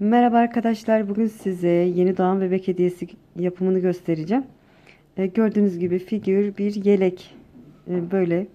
Merhaba arkadaşlar. Bugün size yeni doğan bebek hediyesi yapımını göstereceğim. Ee, gördüğünüz gibi figür bir yelek. Ee, böyle.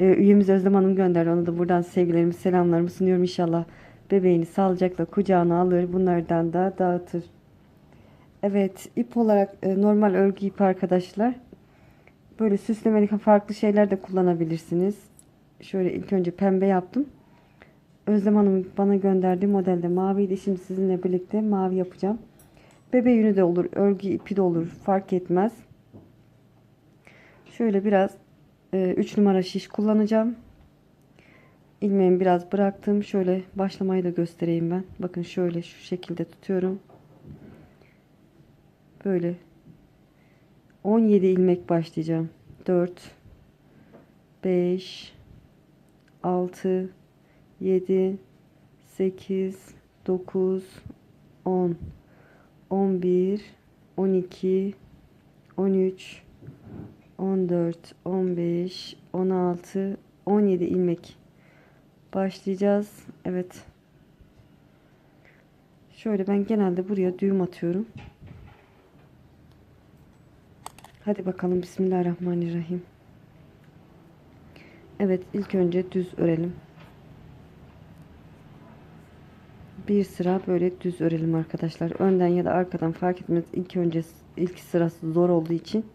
Ee, üyemiz Özlem Hanım gönderdi. Ona da buradan sevgilerimi, selamlarımı sunuyorum. İnşallah bebeğini sağlıcakla kucağına alır. Bunlardan da dağıtır. Evet. ip olarak e, normal örgü ipi arkadaşlar. Böyle süslemelik farklı şeyler de kullanabilirsiniz. Şöyle ilk önce pembe yaptım. Özlem Hanım bana gönderdiği modelde maviydi. Şimdi sizinle birlikte mavi yapacağım. Bebe yünü de olur, örgü ipi de olur. Fark etmez. Şöyle biraz 3 e, numara şiş kullanacağım. İlmeğimi biraz bıraktım. Şöyle başlamayı da göstereyim ben. Bakın şöyle şu şekilde tutuyorum. Böyle 17 ilmek başlayacağım. 4 5 6 7 8 9 10 11 12 13 14 15 16 17 ilmek başlayacağız. Evet. Şöyle ben genelde buraya düğüm atıyorum. Hadi bakalım Bismillahirrahmanirrahim. Evet ilk önce düz örelim. Bir sıra böyle düz örelim arkadaşlar. Önden ya da arkadan fark etmez. İlk önce ilk sırası zor olduğu için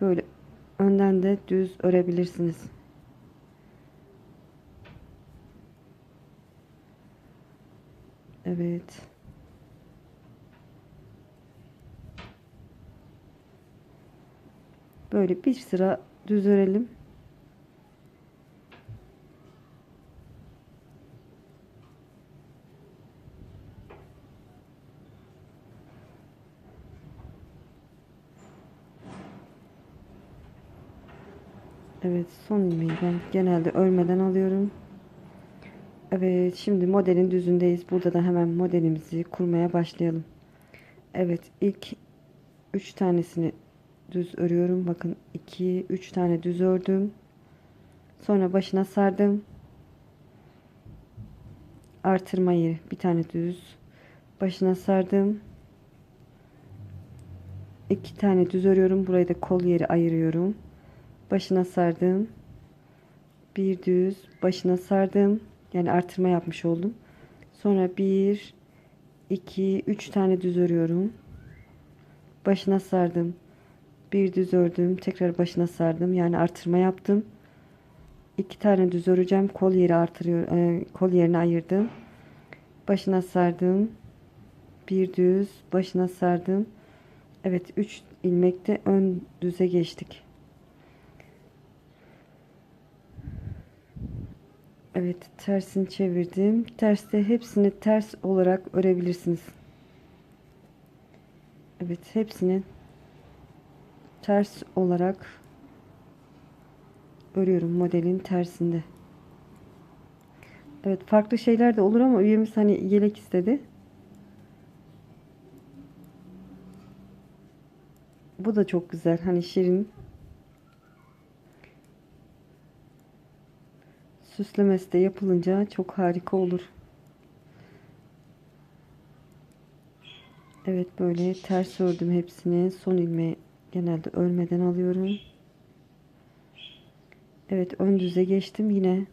böyle önden de düz örebilirsiniz. Evet. Böyle bir sıra düz örelim. Evet son ilmeği ben genelde örmeden alıyorum. Evet şimdi modelin düzündeyiz. Burada da hemen modelimizi kurmaya başlayalım. Evet ilk 3 tanesini düz örüyorum. Bakın 2 3 tane düz ördüm. Sonra başına sardım. Artırma yeri bir tane düz. Başına sardım. 2 tane düz örüyorum. Burayı da kol yeri ayırıyorum başına sardım. Bir düz başına sardım. Yani artırma yapmış oldum. Sonra bir iki üç tane düz örüyorum. Başına sardım. Bir düz ördüm. Tekrar başına sardım. Yani artırma yaptım. İki tane düz öreceğim. Kol yeri artırıyor e, kol yerini ayırdım. Başına sardım. Bir düz başına sardım. Evet 3 ilmekte ön düze geçtik Evet tersini çevirdim. Terste hepsini ters olarak örebilirsiniz. Evet hepsini ters olarak örüyorum modelin tersinde. Evet farklı şeyler de olur ama üyemiz hani yelek istedi. Bu da çok güzel. Hani şirin süslemesi de yapılınca çok harika olur. Evet böyle ters ördüm hepsini. Son ilmeği genelde örmeden alıyorum. Evet ön düze geçtim yine.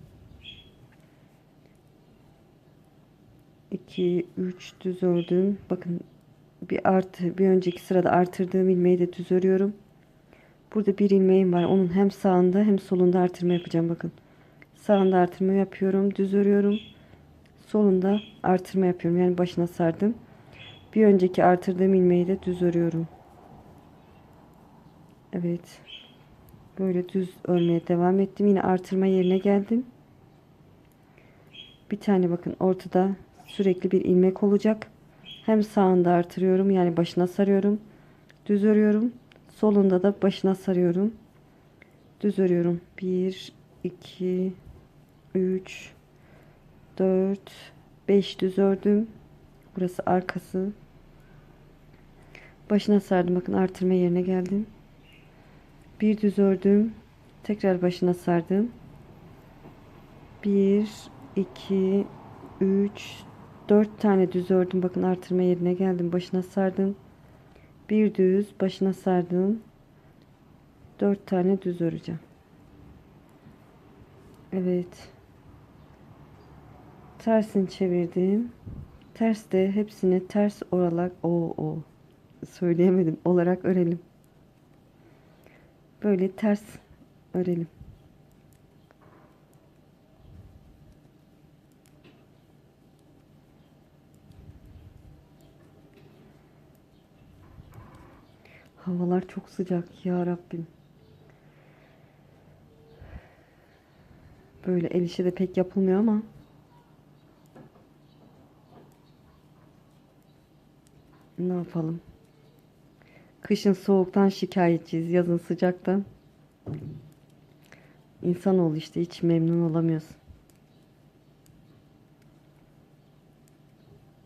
2 3 düz ördüm. Bakın bir artı bir önceki sırada artırdığım ilmeği de düz örüyorum. Burada bir ilmeğim var. Onun hem sağında hem solunda artırma yapacağım bakın. Sağında artırma yapıyorum. Düz örüyorum. Solunda artırma yapıyorum. Yani başına sardım. Bir önceki artırdığım ilmeği de düz örüyorum. Evet. Böyle düz örmeye devam ettim. Yine artırma yerine geldim. Bir tane bakın ortada sürekli bir ilmek olacak. Hem sağında artırıyorum. Yani başına sarıyorum. Düz örüyorum. Solunda da başına sarıyorum. Düz örüyorum. 1 2 3 4 5 düz ördüm. Burası arkası. Başına sardım. Bakın artırma yerine geldim. Bir düz ördüm. Tekrar başına sardım. 1 2 3 4 tane düz ördüm. Bakın artırma yerine geldim. Başına sardım. Bir düz başına sardım. 4 tane düz öreceğim. Evet. Tersini çevirdim. Ters de hepsini ters olarak o o söyleyemedim olarak örelim. Böyle ters örelim. Havalar çok sıcak ya Rabbim. Böyle el işi de pek yapılmıyor ama ne yapalım? Kışın soğuktan şikayetçiyiz, yazın sıcaktan. İnsanoğlu işte hiç memnun olamıyoruz.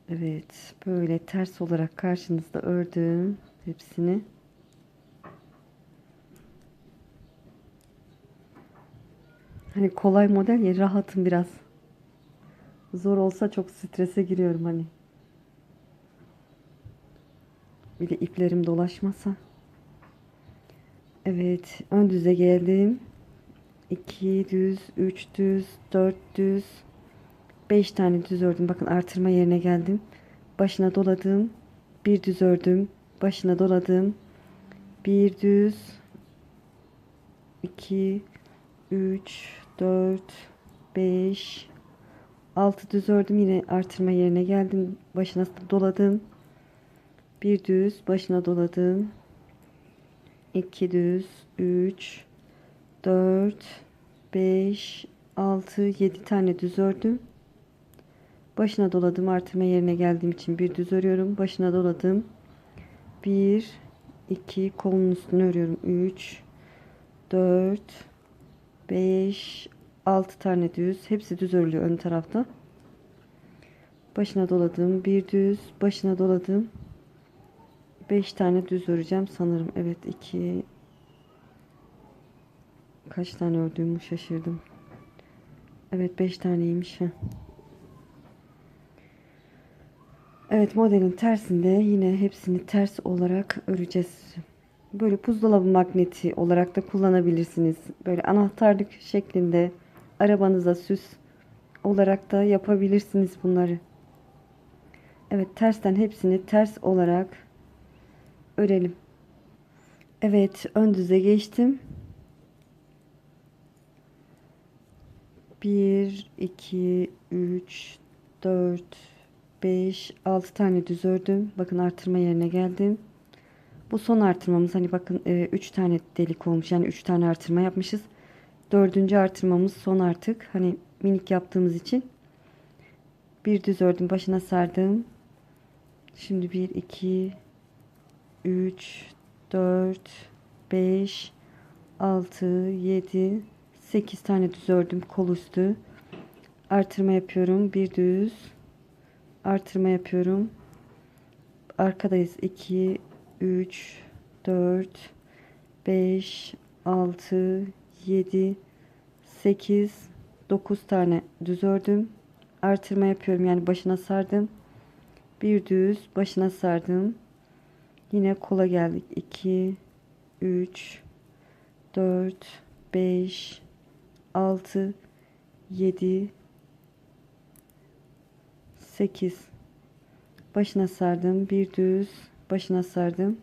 Evet, böyle ters olarak karşınızda ördüm hepsini. Hani kolay model ya rahatım biraz. Zor olsa çok strese giriyorum hani. Bir de iplerim dolaşmasa. Evet, ön düze geldim. 2 düz, 3 düz, 4 düz, 5 tane düz ördüm. Bakın artırma yerine geldim. Başına doladım. Bir düz ördüm. Başına doladım. Bir düz, 2 3 4 5 6 düz ördüm. Yine artırma yerine geldim. Başına doladım. Bir düz başına doladım. 2 düz 3 4 5 6 7 tane düz ördüm. Başına doladım. Artırma yerine geldiğim için bir düz örüyorum. Başına doladım. 1 2 kolun üstüne örüyorum. 3 4 5 6 tane düz. Hepsi düz örülüyor ön tarafta. Başına doladım. Bir düz. Başına doladım. 5 tane düz öreceğim sanırım. Evet 2 kaç tane ördüğümü şaşırdım. Evet 5 taneymiş. Heh. Evet modelin tersinde yine hepsini ters olarak öreceğiz. Böyle buzdolabı magneti olarak da kullanabilirsiniz. Böyle anahtarlık şeklinde arabanıza süs olarak da yapabilirsiniz bunları. Evet tersten hepsini ters olarak örelim. Evet ön düze geçtim. 1 2 3 4 5 6 tane düz ördüm. Bakın artırma yerine geldim. Bu son artırmamız hani bakın 3 e, tane delik olmuş. Yani 3 tane artırma yapmışız. Dördüncü artırmamız son artık. Hani minik yaptığımız için. Bir düz ördüm. Başına sardım. Şimdi 1 2 3 4 5 6 7 8 tane düz ördüm kol üstü. Artırma yapıyorum. Bir düz. Artırma yapıyorum. Arkadayız. 2 3 4 5 6 7 8 9 tane düz ördüm. Artırma yapıyorum. Yani başına sardım. Bir düz başına sardım. Yine kola geldik. 2 3 4 5 6 7 8 başına sardım. Bir düz başına sardım.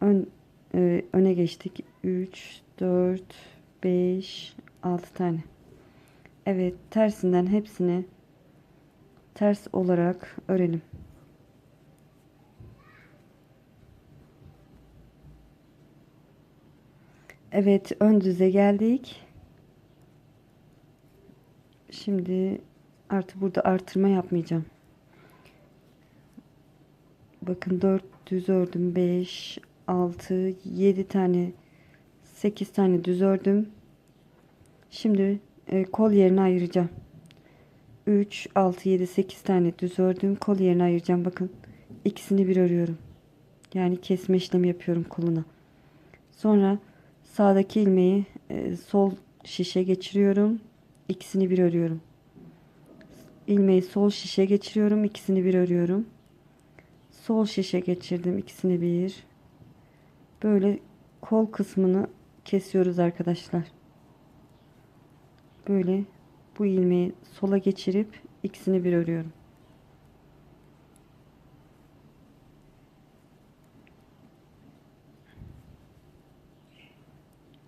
Ön, e, öne geçtik. 3, 4, 5, 6 tane. Evet tersinden hepsini ters olarak örelim. Evet ön düze geldik. Şimdi artık burada artırma yapmayacağım. Bakın 4 düz ördüm. 5, 6, 7 tane 8 tane düz ördüm. Şimdi e, kol yerine ayıracağım. 3, 6, 7, 8 tane düz ördüm. Kol yerine ayıracağım. Bakın ikisini bir örüyorum. Yani kesme işlemi yapıyorum koluna. Sonra sağdaki ilmeği e, sol şişe geçiriyorum. İkisini bir örüyorum. ilmeği sol şişe geçiriyorum. ikisini bir örüyorum. Sol şişe geçirdim. ikisini bir. Böyle kol kısmını kesiyoruz arkadaşlar. Böyle bu ilmeği sola geçirip ikisini bir örüyorum.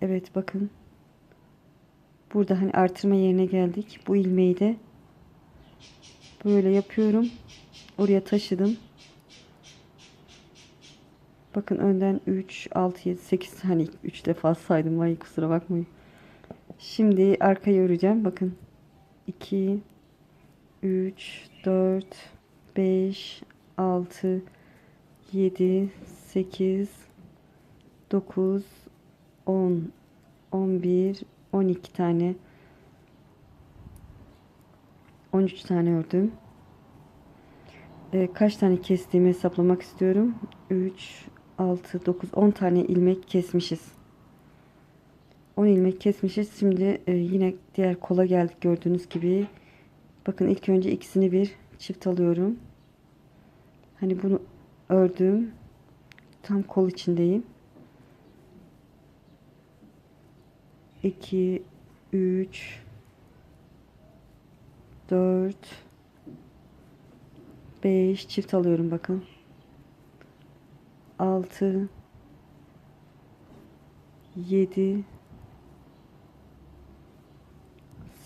Evet bakın. Burada hani artırma yerine geldik. Bu ilmeği de böyle yapıyorum. Oraya taşıdım. Bakın önden 3, 6, 7, 8 hani 3 defa saydım. Vay kusura bakmayın. Şimdi arkayı öreceğim. Bakın. 2, 3, 4, 5, 6, 7, 8, 9, 10, 11, 12 tane 13 tane ördüm. Ee, kaç tane kestiğimi hesaplamak istiyorum. 3, 6, 9, 10 tane ilmek kesmişiz. 10 ilmek kesmişiz. Şimdi e, yine diğer kola geldik gördüğünüz gibi. Bakın ilk önce ikisini bir çift alıyorum. Hani bunu ördüm. Tam kol içindeyim. 2 3 4 5 çift alıyorum bakın. 6 7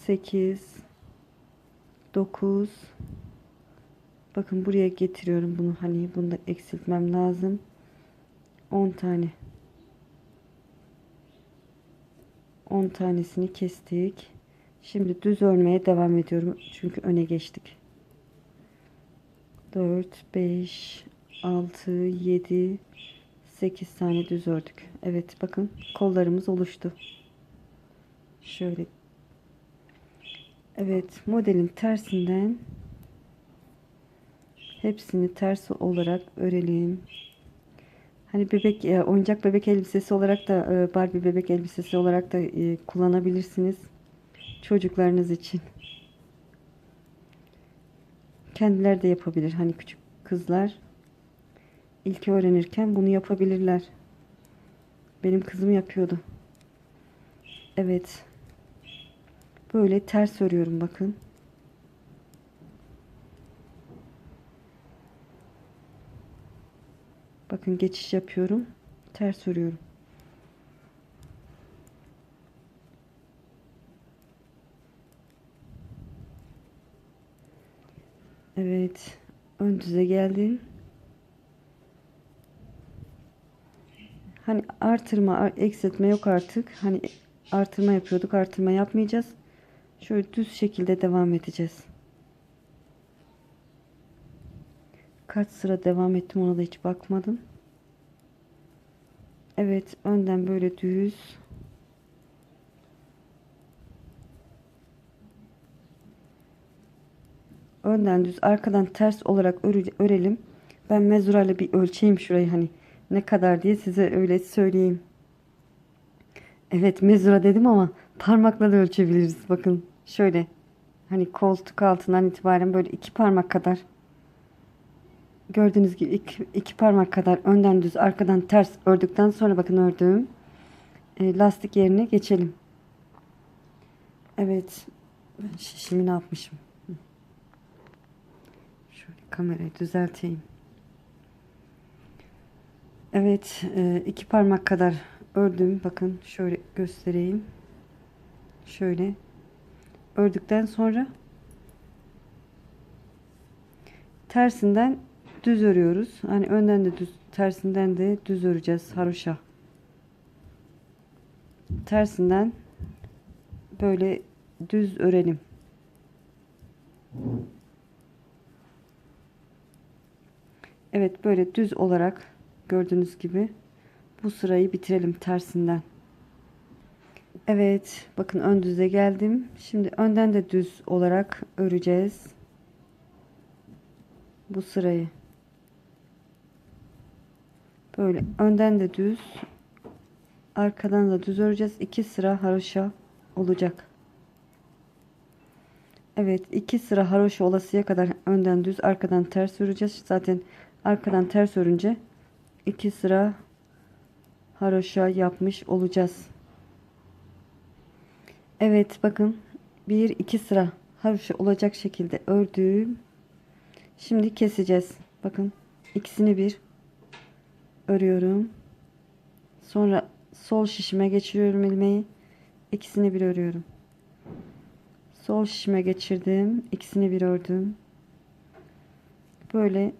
8 9 Bakın buraya getiriyorum bunu hani bunu da eksiltmem lazım. 10 tane 10 tanesini kestik. Şimdi düz örmeye devam ediyorum. Çünkü öne geçtik. 4, 5, 6, 7, 8 tane düz ördük. Evet bakın kollarımız oluştu. Şöyle. Evet modelin tersinden hepsini ters olarak örelim. Hani bebek e, oyuncak bebek elbisesi olarak da e, Barbie bebek elbisesi olarak da e, kullanabilirsiniz. Çocuklarınız için. Kendiler de yapabilir. Hani küçük kızlar ilk öğrenirken bunu yapabilirler. Benim kızım yapıyordu. Evet. Böyle ters örüyorum bakın. Bakın geçiş yapıyorum. Ters örüyorum. Evet. Ön düze geldim. Hani artırma, eksiltme yok artık. Hani artırma yapıyorduk. Artırma yapmayacağız. Şöyle düz şekilde devam edeceğiz. Kaç sıra devam ettim ona da hiç bakmadım. Evet önden böyle düz. Önden düz arkadan ters olarak örelim. Ben mezurayla bir ölçeyim şurayı hani ne kadar diye size öyle söyleyeyim. Evet mezura dedim ama parmakla da ölçebiliriz. Bakın şöyle hani koltuk altından itibaren böyle iki parmak kadar gördüğünüz gibi iki, iki parmak kadar önden düz arkadan ters ördükten sonra bakın ördüğüm e, lastik yerine geçelim. Evet ben şişimi ne yapmışım? Şöyle kamerayı düzelteyim. Evet e, iki parmak kadar ördüm. Bakın şöyle göstereyim. Şöyle ördükten sonra tersinden düz örüyoruz. Hani önden de düz, tersinden de düz öreceğiz haroşa. Tersinden böyle düz örelim. Evet böyle düz olarak gördüğünüz gibi bu sırayı bitirelim tersinden. Evet bakın ön düze geldim. Şimdi önden de düz olarak öreceğiz. Bu sırayı. Böyle önden de düz, arkadan da düz öreceğiz. İki sıra haroşa olacak. Evet iki sıra haroşa olasıya kadar önden düz arkadan ters öreceğiz. Zaten arkadan ters örünce iki sıra haroşa yapmış olacağız. Evet bakın bir iki sıra haroşa olacak şekilde ördüm. Şimdi keseceğiz. Bakın ikisini bir örüyorum. Sonra sol şişime geçiriyorum ilmeği. İkisini bir örüyorum. Sol şişime geçirdim. ikisini bir ördüm. Böyle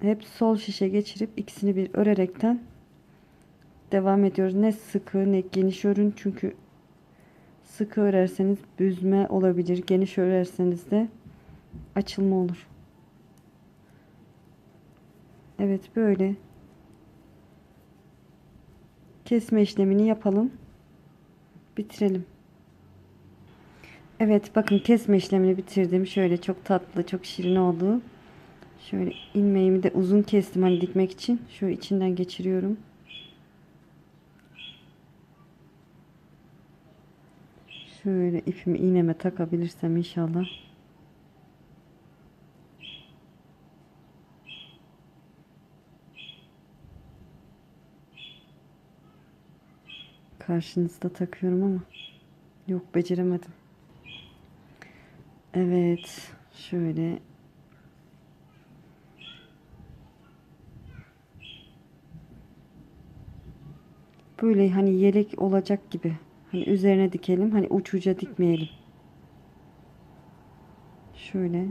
hep sol şişe geçirip ikisini bir örerekten devam ediyoruz. Ne sıkı ne geniş örün çünkü sıkı örerseniz büzme olabilir. Geniş örerseniz de açılma olur. Evet böyle kesme işlemini yapalım. Bitirelim. Evet bakın kesme işlemini bitirdim. Şöyle çok tatlı, çok şirin oldu. Şöyle ilmeğimi de uzun kestim hani dikmek için. Şöyle içinden geçiriyorum. Şöyle ipimi iğneme takabilirsem inşallah. Karşınızda takıyorum ama yok beceremedim. Evet şöyle. Böyle hani yelek olacak gibi. Hani üzerine dikelim hani uç uca dikmeyelim. Şöyle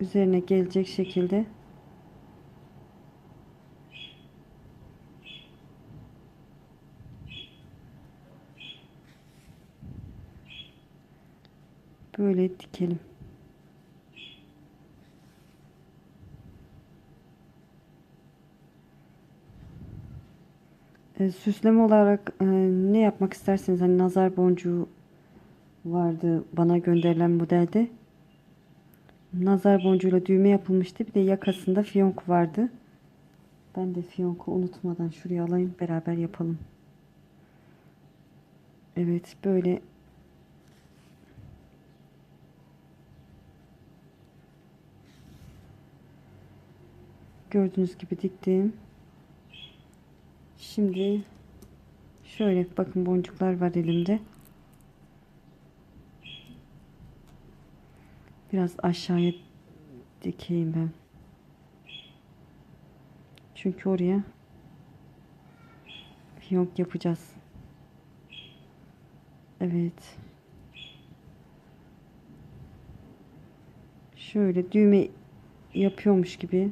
üzerine gelecek şekilde böyle dikelim. E, süsleme olarak e, ne yapmak isterseniz hani nazar boncuğu vardı bana gönderilen modelde. Nazar boncuğuyla düğme yapılmıştı. Bir de yakasında fiyonk vardı. Ben de fiyonku unutmadan şuraya alayım beraber yapalım. Evet böyle Gördüğünüz gibi diktim. Şimdi şöyle bakın boncuklar var elimde. Biraz aşağıya dikeyim ben. Çünkü oraya fiyonk yapacağız. Evet. Şöyle düğme yapıyormuş gibi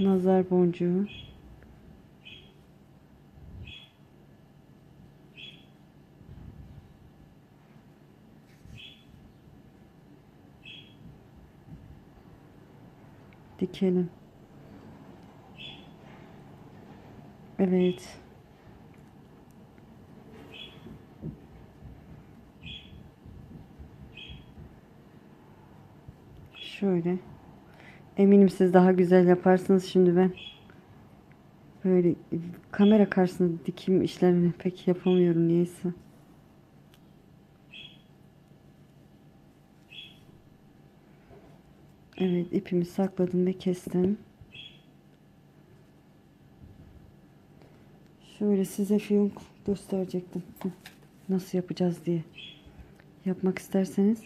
nazar boncuğu dikelim. Evet. Şöyle. Eminim siz daha güzel yaparsınız şimdi ben. Böyle kamera karşısında dikim işlerini pek yapamıyorum niyeyse. Evet ipimi sakladım ve kestim. Şöyle size fiyonk gösterecektim. Nasıl yapacağız diye. Yapmak isterseniz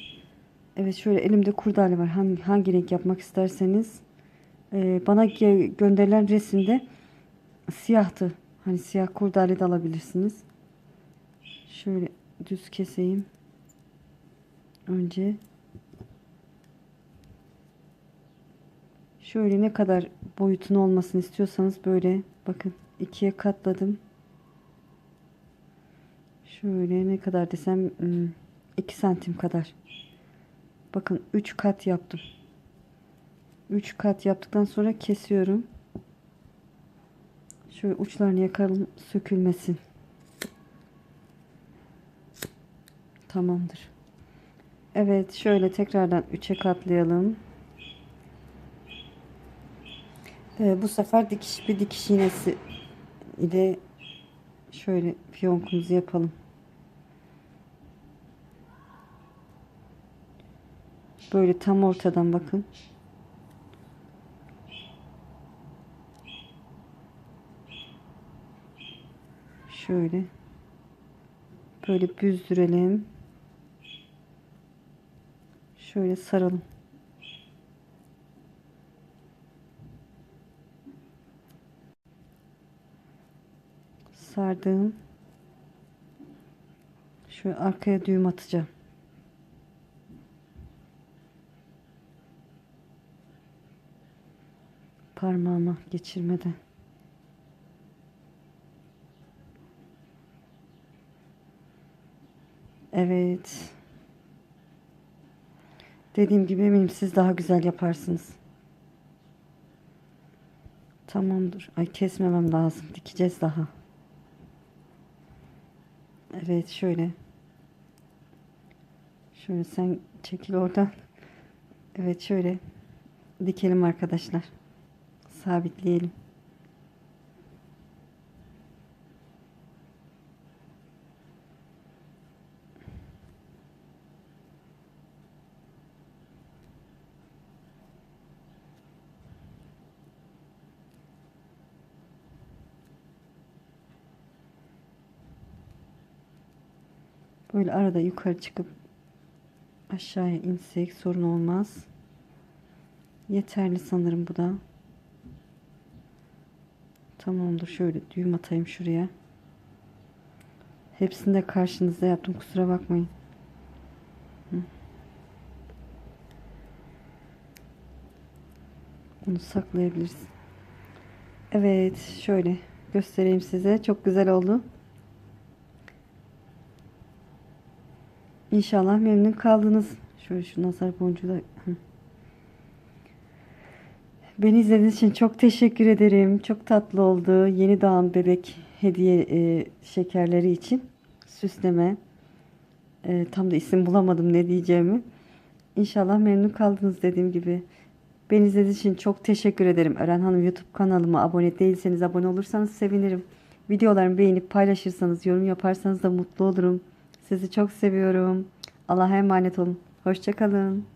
Evet şöyle elimde kurdale var. Hangi, hangi renk yapmak isterseniz. Ee, bana gönderilen resimde siyahtı. Hani siyah kurdale de alabilirsiniz. Şöyle düz keseyim. Önce. Şöyle ne kadar boyutun olmasını istiyorsanız böyle bakın ikiye katladım. Şöyle ne kadar desem 2 santim kadar. Bakın 3 kat yaptım. 3 kat yaptıktan sonra kesiyorum. Şöyle uçlarını yakalım sökülmesin. Tamamdır. Evet şöyle tekrardan 3'e katlayalım. Ee, bu sefer dikiş bir dikiş iğnesi ile şöyle fiyonkumuzu yapalım. Böyle tam ortadan bakın. Şöyle. Böyle büzdürelim. Şöyle saralım. Sardım. Şöyle arkaya düğüm atacağım. Parmağıma geçirmeden. Evet. Dediğim gibi eminim siz daha güzel yaparsınız. Tamamdır. Ay kesmemem lazım. Dikeceğiz daha. Evet şöyle. Şöyle sen çekil oradan. Evet şöyle. Dikelim arkadaşlar. Sabitleyelim. Böyle arada yukarı çıkıp aşağıya insek sorun olmaz. Yeterli sanırım bu da. Tamamdır. Şöyle düğüm atayım şuraya. Hepsini de karşınızda yaptım. Kusura bakmayın. Bunu saklayabiliriz. Evet. Şöyle göstereyim size. Çok güzel oldu. İnşallah memnun kaldınız. Şöyle şu nazar boncuğu da. Beni izlediğiniz için çok teşekkür ederim. Çok tatlı oldu. Yeni doğan bebek hediye e, şekerleri için süsleme. E, tam da isim bulamadım ne diyeceğimi. İnşallah memnun kaldınız dediğim gibi. Beni izlediğiniz için çok teşekkür ederim. Ören Hanım YouTube kanalıma abone değilseniz abone olursanız sevinirim. Videolarımı beğenip paylaşırsanız, yorum yaparsanız da mutlu olurum. Sizi çok seviyorum. Allah'a emanet olun. Hoşçakalın.